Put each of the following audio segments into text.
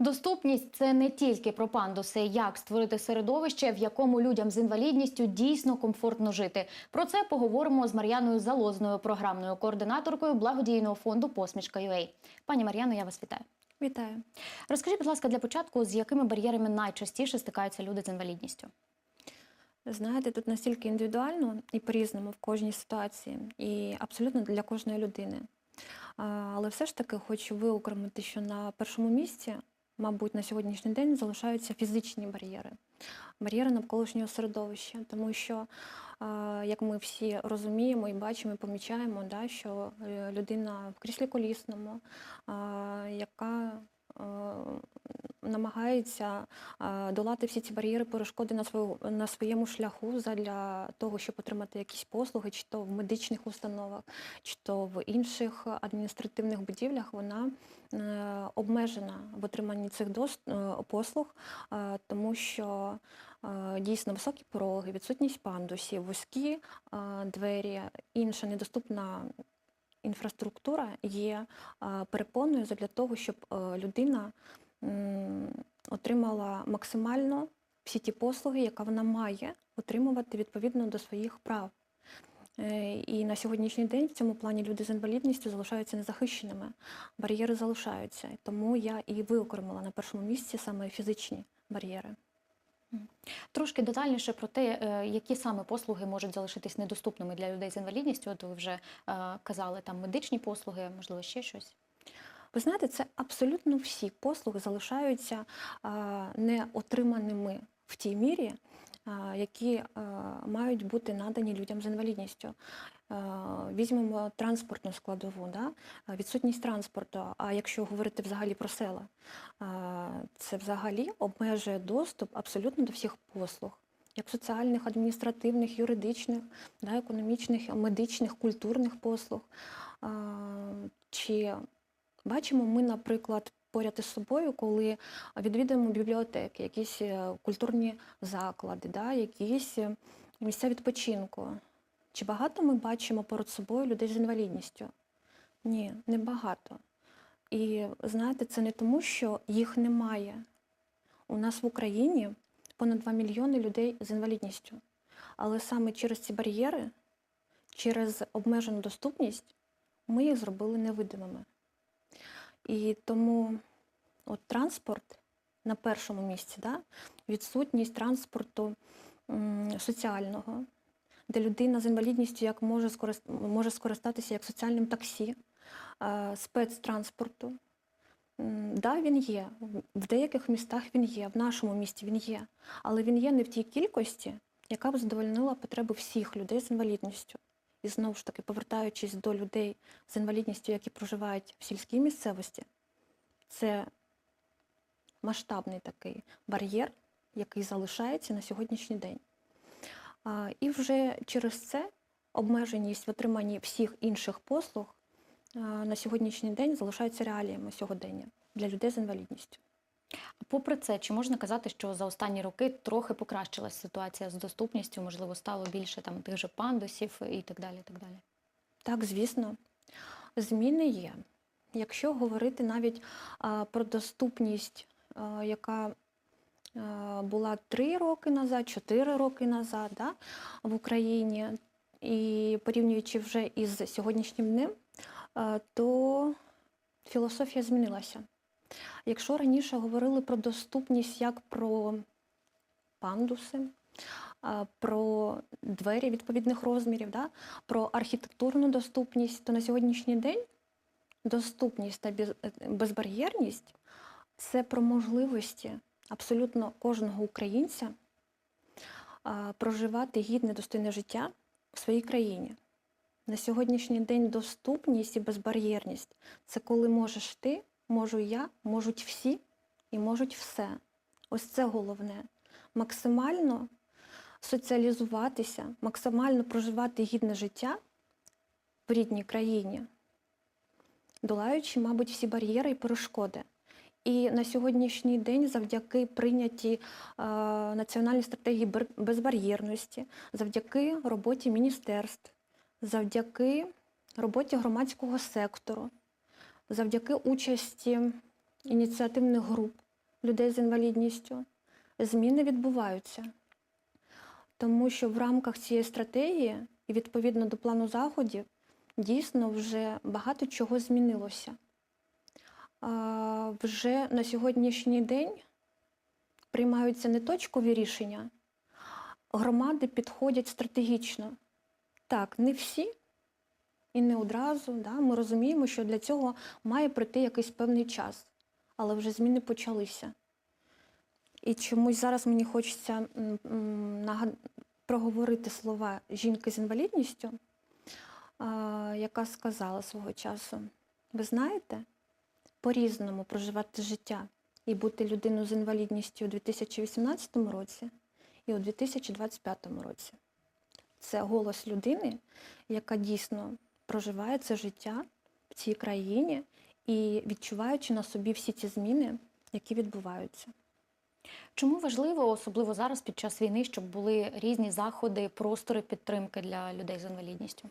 Доступність це не тільки про пандуси, як створити середовище, в якому людям з інвалідністю дійсно комфортно жити. Про це поговоримо з Мар'яною Залозною, програмною координаторкою благодійного фонду Посмішка UA. Пані Мар'яно, я вас вітаю. Вітаю. Розкажіть, будь ласка, для початку, з якими бар'єрами найчастіше стикаються люди з інвалідністю? Знаєте, тут настільки індивідуально і по-різному в кожній ситуації, і абсолютно для кожної людини. Але все ж таки хочу виокремити, що на першому місці, мабуть, на сьогоднішній день залишаються фізичні бар'єри, бар'єри навколишнього середовища, тому що, як ми всі розуміємо і бачимо, і помічаємо, да, що е, людина в кріслі колісному, яка намагається долати всі ці бар'єри, перешкоди на свою на своєму шляху для того, щоб отримати якісь послуги, чи то в медичних установах, чи то в інших адміністративних будівлях, вона е, обмежена в отриманні цих е, послуг, е, тому що дійсно високі пороги, відсутність пандусів, вузькі двері, інша недоступна. Інфраструктура є перепоною для того, щоб людина отримала максимально всі ті послуги, яка вона має отримувати відповідно до своїх прав. Е, І на сьогоднішній день в цьому плані люди з інвалідністю залишаються незахищеними, бар'єри залишаються. Тому я і виокремила на першому місці саме фізичні бар'єри. Трошки детальніше про те, е, які саме послуги можуть залишитись недоступними для людей з інвалідністю. От ви вже е, казали там медичні послуги, можливо, ще щось. Ви знаєте, це абсолютно всі послуги залишаються а, не отриманими в тій мірі, які мають бути надані людям з інвалідністю. Візьмемо транспортну складову, да? відсутність транспорту. А якщо говорити взагалі про села, це взагалі обмежує доступ абсолютно до всіх послуг. Як соціальних, адміністративних, юридичних, да, економічних, медичних, культурних послуг. Чи Бачимо ми, наприклад, поряд із собою, коли відвідуємо бібліотеки, якісь е, культурні заклади, да, якісь е, місця відпочинку. Чи багато ми бачимо поряд собою людей з інвалідністю? Ні, не багато. І знаєте, це не тому, що їх немає. У нас в Україні понад 2 мільйони людей з інвалідністю. Але саме через ці бар'єри, через обмежену доступність, ми їх зробили невидимими. І тому от транспорт на першому місці, да? відсутність транспорту соціального, де людина з інвалідністю як може, скорист- може скористатися як соціальним таксі, спецтранспорту. Да, він є. В деяких містах він є, в нашому місті він є, але він є не в тій кількості, яка б задовольнила потреби всіх людей з інвалідністю. І знову ж таки, повертаючись до людей з інвалідністю, які проживають в сільській місцевості, це масштабний такий бар'єр, який залишається на сьогоднішній день. І вже через це обмеженість в отриманні всіх інших послуг на сьогоднішній день залишаються реаліями сьогодення для людей з інвалідністю. Попри це, чи можна казати, що за останні роки трохи покращилась ситуація з доступністю, можливо, стало більше там тих же пандусів і так далі. Так далі. Так, звісно, зміни є. Якщо говорити навіть а, про доступність, а, яка а, була 3 роки назад, 4 роки назад да, в Україні, і порівнюючи вже із сьогоднішнім днем, а, то філософія змінилася. Якщо раніше говорили про доступність як про пандуси, про двері відповідних розмірів, да? про архітектурну доступність, то на сьогоднішній день доступність та безбар'єрність це про можливості абсолютно кожного українця проживати гідне достойне життя в своїй країні. На сьогоднішній день доступність і безбар'єрність це коли можеш ти, можу я, можуть всі і можуть все. Ось це головне. Максимально соціалізуватися, максимально проживати гідне життя в рідній країні, долаючи, мабуть, всі бар'єри і перешкоди. І на сьогоднішній день, завдяки прийнятій е, національній стратегії безбар'єрності, завдяки роботі міністерств, завдяки роботі громадського сектору, завдяки участі ініціативних груп, людей з інвалідністю, зміни відбуваються. Тому що в рамках цієї стратегії і відповідно до плану заходів дійсно вже багато чого змінилося. Вже на сьогоднішній день приймаються не точкові рішення, громади підходять стратегічно. Так, не всі і не одразу. Да? Ми розуміємо, що для цього має пройти якийсь певний час, але вже зміни почалися. І чомусь зараз мені хочеться проговорити слова жінки з інвалідністю, яка сказала свого часу: ви знаєте, по-різному проживати життя і бути людиною з інвалідністю у 2018 році і у 2025 році. Це голос людини, яка дійсно проживає це життя в цій країні і відчуваючи на собі всі ці зміни, які відбуваються. Чому важливо, особливо зараз під час війни, щоб були різні заходи, простори підтримки для людей з інвалідністю?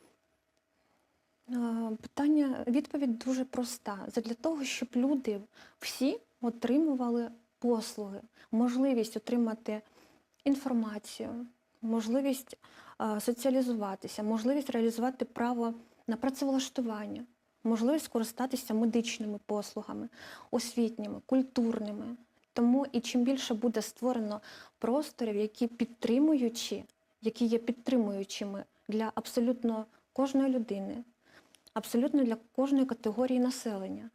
Е, Питання, відповідь дуже проста. Для того, щоб люди всі отримували послуги, можливість отримати інформацію, можливість е, соціалізуватися, можливість реалізувати право на працевлаштування, можливість скористатися медичними послугами, освітніми, культурними. Тому і чим більше буде створено просторів, які підтримуючі, які є підтримуючими для абсолютно кожної людини, абсолютно для кожної категорії населення,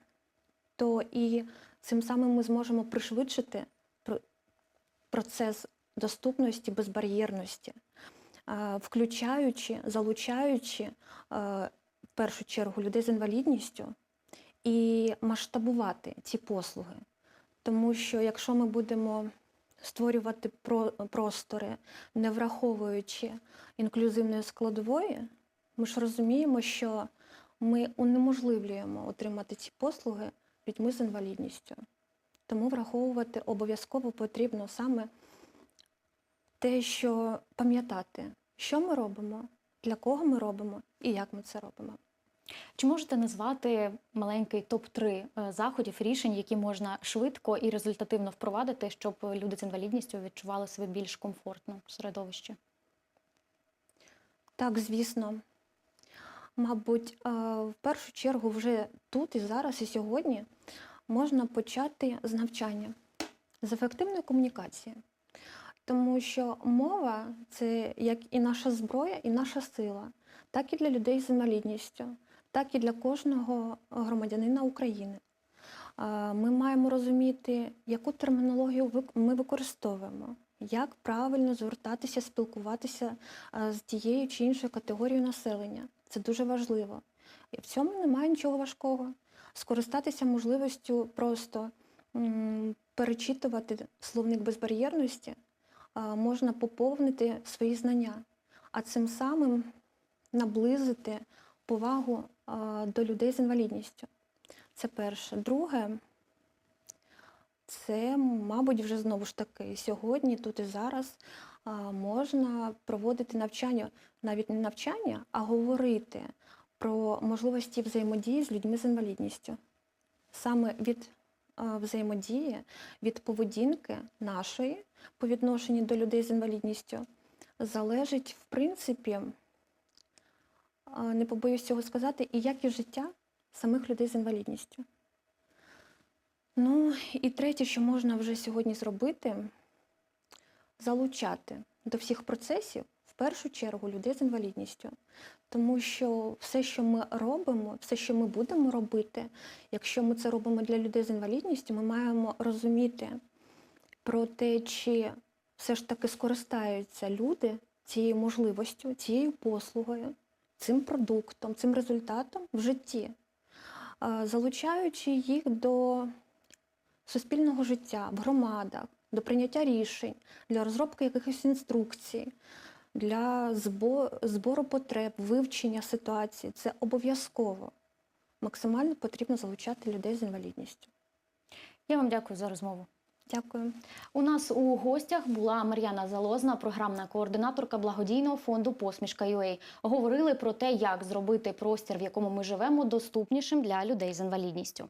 то і цим самим ми зможемо пришвидшити процес доступності, безбар'єрності, включаючи, залучаючи першу чергу людей з інвалідністю і масштабувати ці послуги. Тому що якщо ми будемо створювати про- простори, не враховуючи інклюзивної складової, ми ж розуміємо, що ми унеможливлюємо отримати ці послуги людьми з інвалідністю. Тому враховувати обов'язково потрібно саме те, що пам'ятати, що ми робимо, для кого ми робимо і як ми це робимо. Чи можете назвати маленький топ-3 заходів, рішень, які можна швидко і результативно впровадити, щоб люди з інвалідністю відчували себе більш комфортно в середовищі? Так, звісно. Мабуть, е, в першу чергу вже тут і зараз, і сьогодні можна почати з навчання, з ефективної комунікації. Тому що мова це як і наша зброя, і наша сила, так і для людей з інвалідністю, так і для кожного громадянина України. Ми маємо розуміти, яку термінологію ми використовуємо, як правильно звертатися, спілкуватися з тією чи іншою категорією населення. Це дуже важливо. І в цьому немає нічого важкого. Скористатися можливістю просто перечитувати словник безбар'єрності, можна поповнити свої знання, а цим самим наблизити повагу до людей з інвалідністю. Це перше. Друге, це, мабуть, вже знову ж таки сьогодні, тут і зараз можна проводити навчання, навіть не навчання, а говорити про можливості взаємодії з людьми з інвалідністю. Саме від взаємодії, від поведінки нашої по відношенню до людей з інвалідністю залежить, в принципі, не побоюсь цього сказати, і якість життя самих людей з інвалідністю. Ну і третє, що можна вже сьогодні зробити, залучати до всіх процесів в першу чергу людей з інвалідністю. Тому що все, що ми робимо, все, що ми будемо робити, якщо ми це робимо для людей з інвалідністю, ми маємо розуміти про те, чи все ж таки скористаються люди цією можливістю, цією послугою, цим продуктом, цим результатом в житті, залучаючи їх до суспільного життя в громадах, до прийняття рішень, для розробки якихось інструкцій, для збору потреб, вивчення ситуації. Це обов'язково. Максимально потрібно залучати людей з інвалідністю. Я вам дякую за розмову. Дякую. У нас у гостях була Мар'яна Залозна, програмна координаторка благодійного фонду Посмішка UA. Говорили про те, як зробити простір, в якому ми живемо, доступнішим для людей з інвалідністю.